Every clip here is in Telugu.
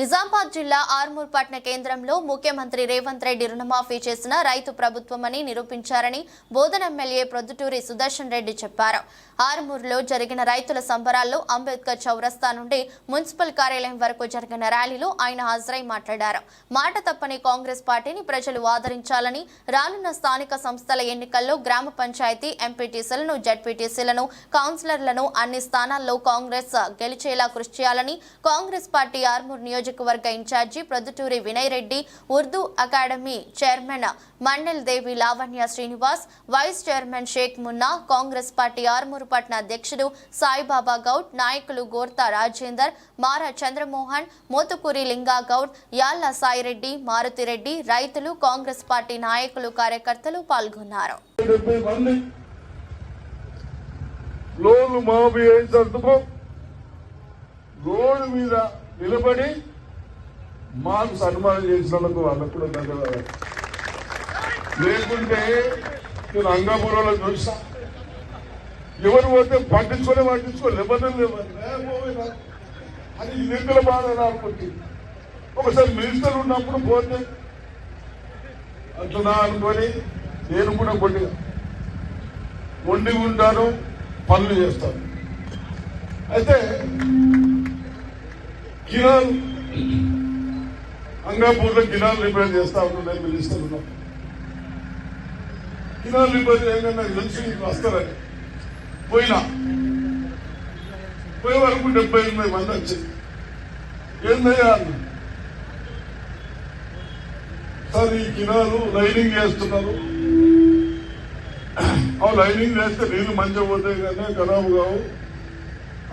నిజామాబాద్ జిల్లా ఆర్మూర్ పట్న కేంద్రంలో ముఖ్యమంత్రి రేవంత్ రెడ్డి రుణమాఫీ చేసిన రైతు ప్రభుత్వమని నిరూపించారని బోధన ఎమ్మెల్యే ప్రొద్దుటూరి సుదర్శన్ రెడ్డి చెప్పారు. ఆర్మూర్లో జరిగిన రైతుల సంబరాల్లో అంబేద్కర్ చౌరస్తా నుండి మున్సిపల్ కార్యాలయం వరకు జరిగిన ర్యాలీలో ఆయన హాజరై మాట్లాడారు. మాట తప్పని కాంగ్రెస్ పార్టీని ప్రజలు ఆదరించాలని రానున్న స్థానిక సంస్థల ఎన్నికల్లో గ్రామ పంచాయతీ ఎంపీటీసీలను జడ్పీటీసీలను కౌన్సిలర్లను అన్ని స్థానాల్లో కాంగ్రెస్ గెలిచేలా కృషి చేయాలని కాంగ్రెస్ పార్టీ ఆర్మూర్ నియోజక నియోజకవర్గ incharge Proddutoori Vinay Reddy Urdu academy chairman Mandal Devi Lavanya Srinivas vice chairman Sheikh Munna Congress party Armur పట్న అధ్యక్షుడు సాయిబాబా గౌడ్ నాయకులు గోర్తా రాజేందర్ మారా చంద్రమోహన్ మోతుకూరి లింగా గౌడ్ యాళ్ళ సాయిరెడ్డి మారుతిరెడ్డి రైతులు కాంగ్రెస్ పార్టీ నాయకులు కార్యకర్తలు పాల్గొన్నారు. లోన్లు మాఫీ మీద నిలబడి మాకు సన్మానం చేసినందుకు వాళ్ళకు కూడా ధన్యవాదాలు లేకుంటే నేను అంగాపురంలో చూసా ఎవరు పోతే పట్టించుకొని పట్టించుకో నిబంధనలు లేవు అది నిధుల బాధ అనుకుంటుంది ఒకసారి మినిస్టర్ ఉన్నప్పుడు పోతే అంటున్నా అనుకొని నేను కూడా కొన్ని వండి ఉంటాను పనులు చేస్తాను. అయితే కిరణ్ అంగాపూర్లో కిరాలు రిపేర్ చేస్తా ఉన్నాను నేను మినిస్టర్ ఉన్నప్పుడు రిపేర్ చేయగా నాకు తెలిసి మీకు వస్తారని. పోయినా. పోయే వరకు డెబ్బై ఎనిమిది మంది వచ్చింది ఏందయ్యా సార్ ఈ కినాలు లైనింగ్ చేస్తున్నారు ఆ లైనింగ్ చేస్తే నీళ్ళు మంచిగా పోతే కానీ ఖరాబ్ కావు.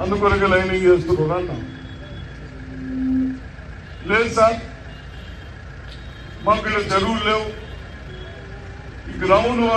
అందుకొరకే లైనింగ్ చేస్తున్నారు అన్న. లేదు సార్ మాకు ఇక్కడ చెరువులు లేవు ఈ గ్రౌండ్ వాటర్